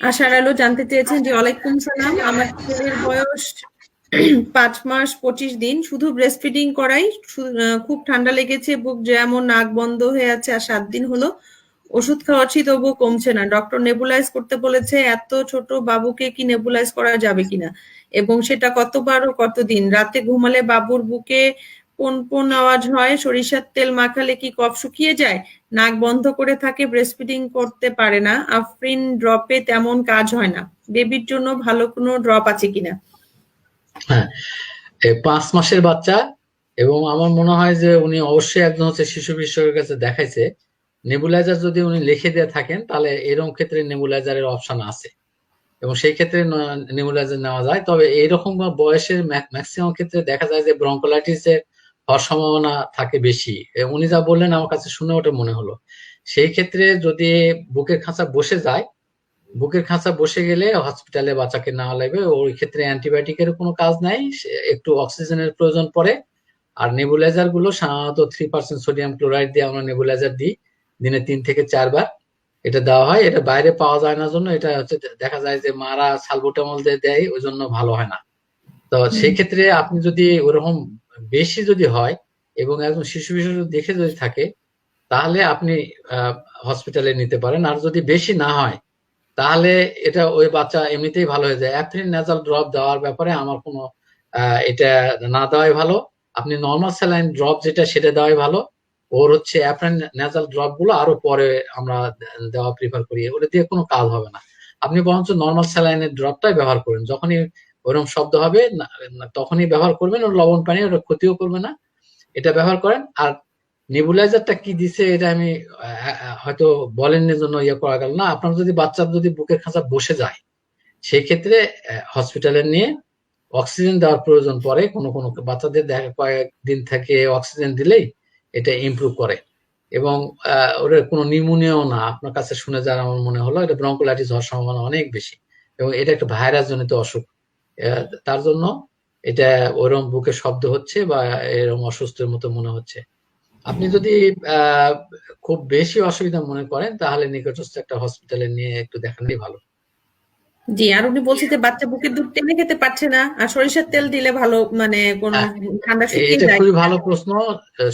আশার আলো জানতে চেয়েছেন যে ওয়ালাইকুম সালাম। আমার ছেলের বয়স পাঁচ মাস পঁচিশ দিন। শুধু ব্রেস্ট ফিডিং করাই খুব ঠান্ডা লেগেছে, বুক যেমন নাক বন্ধ হয়ে আছে আর সাত দিন হলো। ওষুধ খাওয়াচ্ছি, তবুও কমছে না। ডক্টর নেবুলাইজ করতে বলেছে, এত ছোট বাবুকে কি নেবুলাইজ করা যাবে কিনা? এবং সেটা কতবার ও কতদিন? রাতে ঘুমালে বাবুর বুকে পোন পোন আওয়াজ হয়, সরিষার তেল মাখালে কি কফ শুকিয়ে যায়? নাক বন্ধ করে থাকে ব্রেস্ট ফিডিং করতে পারে না, আফরিন ড্রপে তেমন কাজ হয় না। বেবির জন্য ভালো কোনো ড্রপ আছে কিনা? হ্যাঁ পাঁচ মাসের বাচ্চা এবং আমার মনে হয় যে উনি অবশ্যই একজন হচ্ছে শিশু বিশেষজ্ঞের কাছে দেখাইছে। নেবুলাইজার যদি উনি লিখে দিয়ে থাকেন, তাহলে এরকম ক্ষেত্রে নেবুলাইজারের অপশন আছে। এবং সেই ক্ষেত্রে নেবুলাইজার নেওয়া যায়। তবে এইরকম বয়সের ম্যাক্সিমাম ক্ষেত্রে দেখা যায় যে ব্রঙ্কোলাইটিসের হওয়ার সম্ভাবনা থাকে বেশি। উনি যা বললেন আমার কাছে শুনে ওটা মনে হলো। সেই ক্ষেত্রে যদি বুকের খাঁচা বসে যায় বুকের খাঁচা বসে গেলে হসপিটালে বাচ্চাকে নেওয়া লাগবে। ওই ক্ষেত্রে অ্যান্টিবায়োটিকের কোনো কাজ নাই একটু অক্সিজেনের প্রয়োজন পড়ে। আর নেবুলাইজারগুলো সাধারণত থ্রি পার্সেন্ট সোডিয়াম ক্লোরাইড দিয়ে আমরা নেবুলাইজার দিই দিনে তিন থেকে চারবার। এটা দেওয়া হয় এটা বাইরে পাওয়া যায় না জন্য এটা হচ্ছে দেখা যায় যে মারা সালবোটামল দিয়ে দেয় ওই জন্য ভালো হয় না। তো সেই ক্ষেত্রে আপনি যদি ওরকম বেশি যদি হয় এবং একজন শিশু বিশেষজ্ঞ দেখে যদি থাকে, তাহলে আপনি হসপিটালে নিতে পারেন। আর যদি বেশি না হয়, তাহলে এটা ওই বাচ্চা এমনিতেই ভালো হয়ে যায়। অ্যাপ্রিন নেজাল ড্রপ দেওয়ার ব্যাপারে আমার কোনো এটা না দেওয়াই ভালো। আপনি নর্মাল স্যালাইন ড্রপ যেটা সেটা দেওয়াই ভালো। ওর হচ্ছে অ্যাফ্রেন নেজাল ড্রপগুলো আরও পরে আমরা দেওয়া প্রিফার করি। ওটা দিয়ে কোনো কাজ হবে না। আপনি বরঞ্চ নর্মাল স্যালাইনের ড্রপটাই ব্যবহার করেন। যখনই ওরকম শব্দ হবে তখনই ব্যবহার করবেন, ওর লবণ পানি, ওটা ক্ষতিও করবে না। এটা ব্যবহার করেন, আর নেবুলাইজারটা কি দিছে এটা আমি হয়তো বলেননি জন্য ইয়ে করা গেল না। আপনার যদি বাচ্চার যদি বুকের খাঁচা বসে যায় সেই ক্ষেত্রে হসপিটালে নিয়ে অক্সিজেন দেওয়ার প্রয়োজন পড়ে। কোনো কোনো বাচ্চাদের দেখা, কয়েকদিন থেকে অক্সিজেন দিলেই এটা ইমপ্রুভ করে। এবং ওটা কোনো নিউমোনিয়াও না। আপনার কাছে শুনে যার আমার মনে হলো, এটা ব্রঙ্কোলাইটিস হওয়ার সম্ভাবনা অনেক বেশি। এবং এটা একটা ভাইরাস জনিত অসুখ। তার জন্য এটা ওরকম বুকে শব্দ হচ্ছে বা এরকম অসুস্থের মতো মনে হচ্ছে। আপনি যদি খুব বেশি অসুবিধা মনে করেন তাহলে নিকটস্থ একটা হসপিটালে নিয়ে একটু দেখানোই ভালো। জি আর উনি বলছে যে বাচ্চা বুকের দুধ টেনে খেতে পারছে না আর সরিষার তেল দিলে ভালো মানে কোন হ্যাঁ, ঠান্ডা এটা খুবই ভালো প্রশ্ন।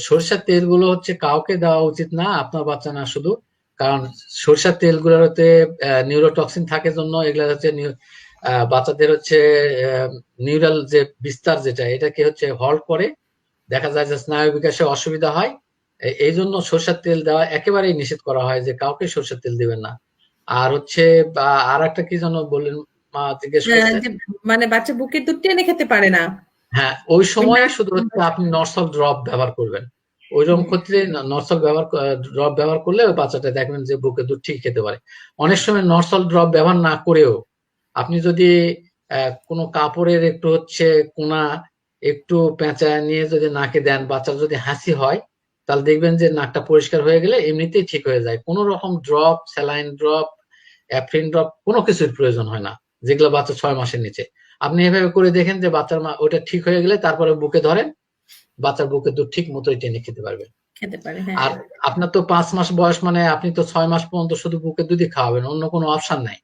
সরিষার তেলগুলো হচ্ছে কাউকে দেওয়া উচিত না আপনার বাচ্চা না শুধু। কারণ সরিষার তেল তেলগুলোতে নিউরোটক্সিন থাকে জন্য এগুলা হচ্ছে বাচ্চাদের হচ্ছে নিউরাল যে বিস্তার যেটা এটাকে হচ্ছে হল্ট করে। দেখা যায় যে স্নায়ু বিকাশে অসুবিধা হয়। এই জন্য সরষের তেল দেওয়া একেবারেই নিষেধ করা হয় যে কাউকে সরষের তেল দিবেন না। আর হচ্ছে আর একটা কি যেন বললেন মা জিজ্ঞেস আহ, করছে যে মানে বাচ্চা বুকের দুধ টেনে খেতে পারে না। হ্যাঁ ওই সময় শুধু হচ্ছে আপনি নর্সল ড্রপ ব্যবহার করবেন। ওইরকম ক্ষেত্রে নর্সল ব্যবহার ড্রপ ব্যবহার করলে ওই বাচ্চাটা দেখবেন যে বুকে দুধ ঠিক খেতে পারে। অনেক সময় নর্সল ড্রপ ব্যবহার না করেও আপনি যদি আহ, কোনো কাপড়ের একটু হচ্ছে কোনা একটু পেঁচা নিয়ে যদি নাকে দেন বাচ্চার যদি হাসি হয় তাহলে দেখবেন যে নাকটা পরিষ্কার হয়ে গেলে এমনিতেই ঠিক হয়ে যায়। কোনো রকম drop saline drop Afrin drop কোনো কিছুর প্রয়োজন হয় না যেগুলো বাচ্চা ছয় মাসের নিচে। আপনি এভাবে করে দেখেন যে বাচ্চার মা ওটা ঠিক হয়ে গেলে তারপরে বুকে ধরেন বাচ্চার বুকে দুধ ঠিক মতোই টেনে খেতে পারবে খেতে পারে হ্যাঁ। আর আপনার তো পাঁচ মাস বয়স মানে আপনি তো ছয় মাস পর্যন্ত শুধু বুকের দুধই খাওয়াবেন অন্য কোনো অপশন নাই।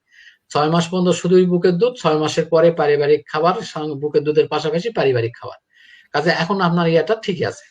ছয় মাস পর্যন্ত শুধুই বুকের দুধ, ছয় মাসের পরে পারিবারিক খাবার বুকের দুধের পাশাপাশি পারিবারিক খাবার। কাজে এখন আপনার ইয়েটা ঠিকই আছে।